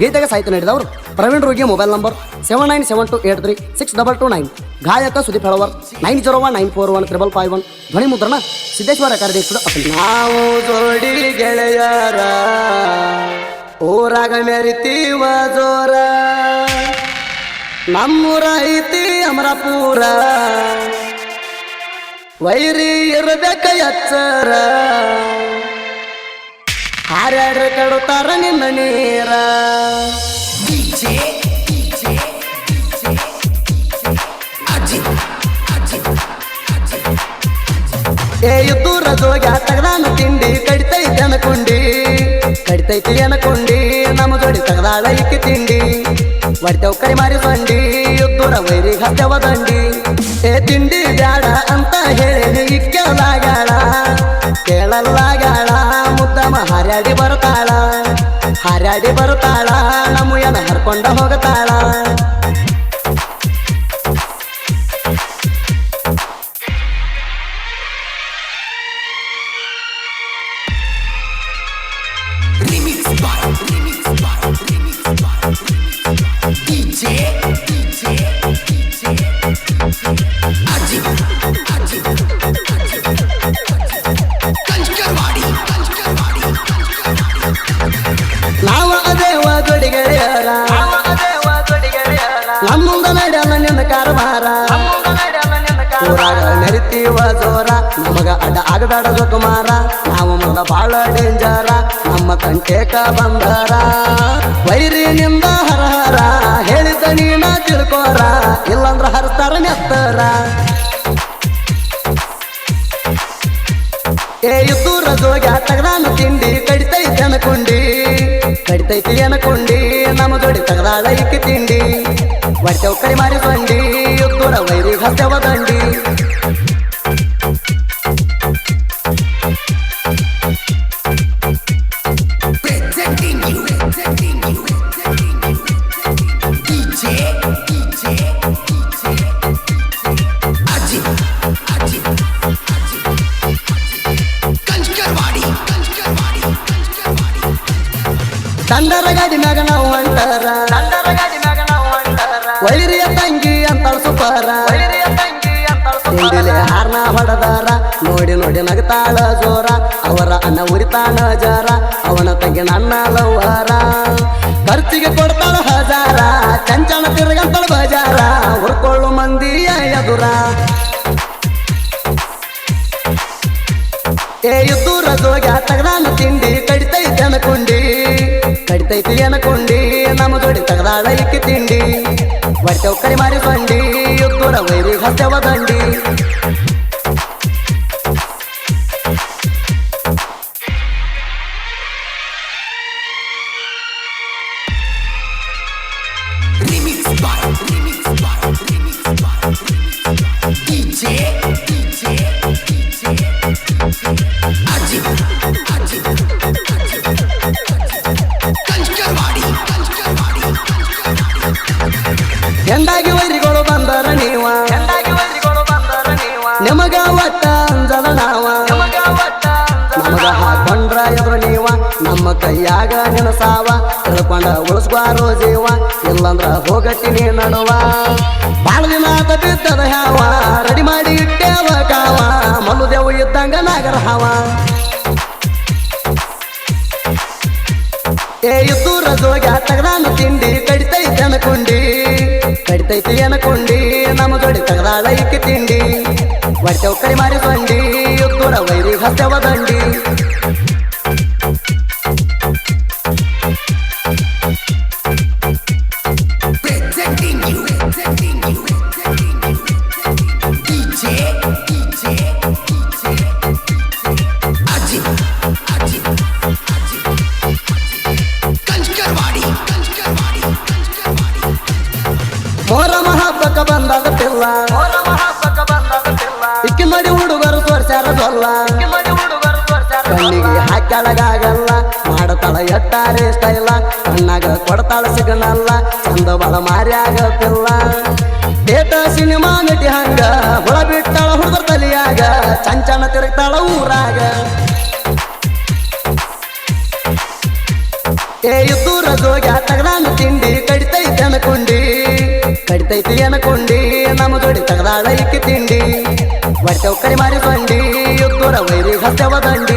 ಗೀತೆಗೆ ಸಾಹಿತ್ಯ ನೀಡಿದವರು Praveen Rogi mobile number seven nine seven two eight three six double two nine ಗಾಯಕ Sudeep Helavar nine zero one nine four one triple five one ಧ್ವನಿ ಮುದ್ರಣ ಸಿದ್ದೇಶ್ವರ ಕಾರ್ಯದರ್ಶಿ ನಾವು ಗೆಳೆಯರ, ಊರಾಗ ಮೆರಿತೀವ ಜೋರ. ನಮ್ಮೂರ ಐತಿ ಅಮರಪುರ, ವೈರಿ ಇರಬೇಕ ಎಚ್ಚರ. ಹಾರ್ಯಾಡ್ರ ಕಡುತ್ತಾರ ನಿನ್ನ ನೀರ. ಏ ದೂರ ಜೋಗ ತಗದಾನು ತಿಂಡಿ ಕಡಿತೈತಿ ಅನ್ಕೊಂಡಿ. ಕಡಿತೈತಿ ಅನ್ಕೊಂಡಿ ನಮ್ಮ ಜೋಡಿ ತಗದಾಳ ಇಕ್ಕಿ ತಿಂಡಿ. ಹೊಡ್ತೇವ್ ಕೈ ಮಾರಿ ಸಂಡಿ ದೂರ ವೈರಿ ಹತ್ತವ ದಂಡಿ. ಏ ತಿಂಡಿ ಬ್ಯಾಡ ಅಂತ ಹೇಳಿ ಇಕ್ಕೆಲಾಗಾಳ ಮುದ್ದಮ ಹಾರ್ಯಾಡಿ ಬರುತ್ತಾಳ ಹಾರಾಡಿ ಬರುತ್ತಾಳ ನಮ್ಮ ಹರ್ಕೊಂಡ ಹೋಗತಾಳ ಊರಾಗ ನರಿತೀವ ಜೋರ. ನಮಗ ಅಡ್ಡ ಆಗಬೇಡ ಜೋಕುಮಾರ ನಾವು ಮಗ ಬಾಳ ಡೇಂಜರ ನಮ್ಮ ಕಂಟೇಕ ಬಂದರ ವೈರಿನಿಂದ ಹರಹರ, ಹೇಳಿದ ನೀನ ತಿಳ್ಕೋರ. ಇಲ್ಲಂದ್ರ ಹರಿಸ್ತಾರ ನೆತ್ತರ. ಏ ಇದ್ದೂರ ಜೋಗ ತಗದಾನ ತಿಂಡಿ, ಕಡಿತೈತಿ ಅನ್ಕೊಂಡಿ. ಕಡಿತೈತಿ ಅನ್ಕೊಂಡಿ, ನಮ್ಮ ಜೋಡಿ ತಗದಾಳ ಇಕ್ಕಿ ತಿಂಡಿ. ಹೊಟ್ಟೆವ್ ಕೈ ಮಾರಿ ಬಂಡಿ, ಇದ್ದೂರ ವೈರಿ ಹತ್ಯವ ಹೊಡೆದಾರ? ನೋಡಿ ನೋಡಿ ನಗತಾಳ ಜೋರ. ಅವರ ಅನ್ನ ಉರಿತಾಳ ಜರ. ಅವನ ತಂಗಿ ನನ್ನ ಲವ್ವಾರ ಖರ್ಚಿಗೆ ಕೊಡ್ತಾಳ ಹಜಾರ. ಚಂಚಣ ತಿರುಗಂತಳ ಬಜಾರ. ಹುರ್ಕೊಳ್ಳು ಮಂದಿಯ ಎದುರ. ಏ ದೂರ ಜೋಗ, ತಗದಾನ ತಿಂಡಿ. ಕಡಿತೈತಿ ಅನ್ಕೊಂಡಿ. ಕಡಿತೈತಿ ಅನ್ಕೊಂಡಿ. ನಮ್ಮ ಜೋಡಿ ತಗದಾಳ ಇಕ್ಕಿ ತಿಂಡಿ. ಬಟ್ಟೆ ಕೈ ಮಾರಿ ಬಂಡಿ. ದೂರ ವೈರಿ ಹತ್ಯವ ಎಂದಾಗಿ ವೈರಿಗಳು ಬಂದರ ನೀವ. ನಿಮಗ ಒಟ್ಟ ಅಂಜಲ ನಾವ. ನಮಗ ಹಾಕೊಂಡ್ರ ಎದುರು ನೀವ. ನಮ್ಮ ಕೈಯಾಗ ನೆನಸಾವ. ತಿಳ್ಕೊಂಡ ಉಳಿಸ್ಬಾರೋ ಜೀವ ಇಲ್ಲಂದ್ರ ಹೋಗಟ್ಟಿ ನೀ ನಡುವ. ಬಾಳ ದಿನ ಬಿದ್ದದ ಹಾವ ರೆಡಿ ಮಾಡಿ ಇಟ್ಟೇವ ಕಾವ. ಮನುದೇವು ಇದ್ದಂಗ ನಾಗರ ಹಾವ. ಏ ದೂರ ಜೋಗ ತಗದಾನ ತಿಂಡಿ ಕಡಿತೈ ಅನ್ಕೊಂಡಿ ಕಡಿತೈತಿ ಅನ್ಕೊಂಡಿ, ನಮ್ಮ ಜೋಡಿ ತಗದಾಳ ಇಕ್ಕಿ ತಿಂಡಿ. ಹೊಟ್ಟೆವ್ ಕೈ ಮಾರಿ ಬಂಡಿ ದೂರ ವೈರಿ ಹತ್ಯವ ದಂಡಿ ಮೋರ ಮಹಾಪಕ ಬಂದಾಗ ಪಿಲ್ಲ ಇಕ್ಕಿ ಮಡಿ ಹುಡುಗರು ತೋರ್ಸ್ಯಾರ ಸೊಲ್ಲ ಕಣ್ಣಿಗೆ ಹಾಕ್ಯಾಳಗಾಗಲ್ಲ, ಮಾಡತಾಳ ಎಟ್ಟಾರೆ ಇಲ್ಲ ಕಣ್ಣಾಗ ಕೊಡ್ತಾಳ ಸಿಗನಲ್ಲ ಚಂದ ಬಲ ಮಾರಿ ಪಿಲ್ಲ ಕಡಿತೈತಿ ಅನ್ಕೊಂಡಿ ನಮ್ಮ ಜೋಡಿ ತಗದಾಳ ತಿಂಡಿ. ಬಟ್ಟೆ ಒಕ್ಕರಿ ಮಾರಿ ಬಂಡಿ ಯುದ್ಧರ ವೈರಿ ಹತ್ಯವ ದಂಡಿ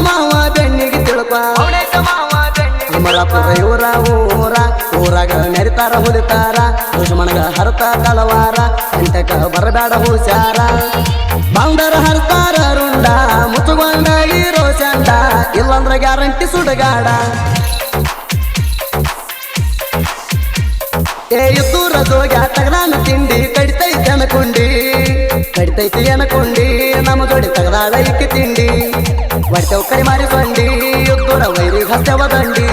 ಮಾವ ಬೆಣ್ಣಿಗೆ ತಿಳ್ಕ ಅಮರಾಪುರ ಊರ ಊರಾಗ ನೆರಿತಾರ ಹರತ ತಲವಾರ, ಎಂಟಕ ಬರಬೇಡ ಹುಷಾರ. ಬಾಂಡರ ಹರ್ತಾರ ರುಂಡ, ಮುಚ್ಚುಗೊಂಡ ಇರೋ ಚಂಡ. ಗ್ಯಾರಂಟಿ ಸುಡಗಾಡ. ಏ, ಇದ್ದೂರ ಜೋಗ ತಗದಾನ ತಿಂಡಿ, ಕಡಿತೈತಿ ಅನ್ಕೊಂಡಿ. ಕಡಿತೈತಿ ಅನ್ಕೊಂಡಿ, ನಮ್ಮ ಜೋಡಿ ತಗದಾಳ ಇಕ್ಕಿ ತಿಂಡಿ. వడితే ఒక్కరి మారిపోండి ఎత్తున వైరి హస్తవదండి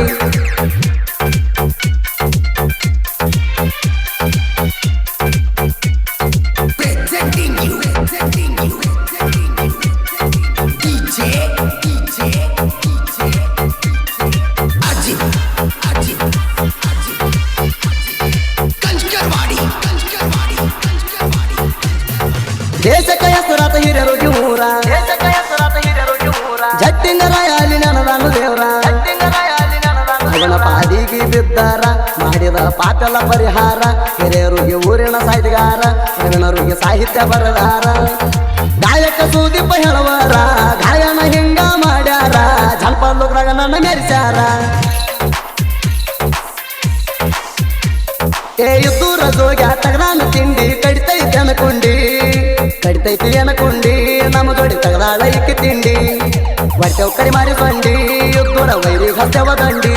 దేశ కయ సురాత హిరరు జూరా దేశ కయ సురాత DJ, DJ, Ajit, Ajit, Ajit, Kanchkarwadi, Kanchkarwadi, Kanchkarwadi. ದೇಶಕ ಹೆಸರಾತ ಹಿರಿಯರು ಊರ ಜಟ್ಟಿಂಗ ರಾಯಾಲಿ ನನದಾನು ದೇವ್ರ ಅವನ ಪಾದಿಗೆ ಬಿದ್ದಾರ ಮಾಡಿದ ಪಾಪೆಲ್ಲ ಪರಿಹಾರ. ಹಿರಿಯರಿಗೆ ಊರಿನ ಸಾಹಿತ್ಯಗಾರ ಹಿರಿಯರಿಗೆ ಸಾಹಿತ್ಯ ಬರದಾರ. ಗಾಯಕ ಸುದೀಪ ಹೇಳವರ ಗಾಯನ ಹಿಂಗ ಮಾಡ್ಯಾರ. ಜನಪದ ಲೋಕದಾಗ ನನ್ನ ಮೆರೆಸ್ಯಾರ. ಏ ಇದ್ದೂರ ಜೋಗ ತಗದಾನ ತಿಂಡಿ ಕಡಿತೈತಿ ಅನ್ಕೊಂಡಿ. ಕಡಿತೈತಿ ಅನ್ಕೊಂಡಿ ನಮ್ಮ ಜೋಡಿ ತಗದಾಳ ಇಕ್ಕಿ ತಿಂಡಿ. ಹೊಟ್ಟೆವ್ ಕಡಿ ಮಾರಿಕೊಂಡಿ ಇದ್ದೂರ ವೈರಿ ಹಸ್ತವ ದಂಡಿ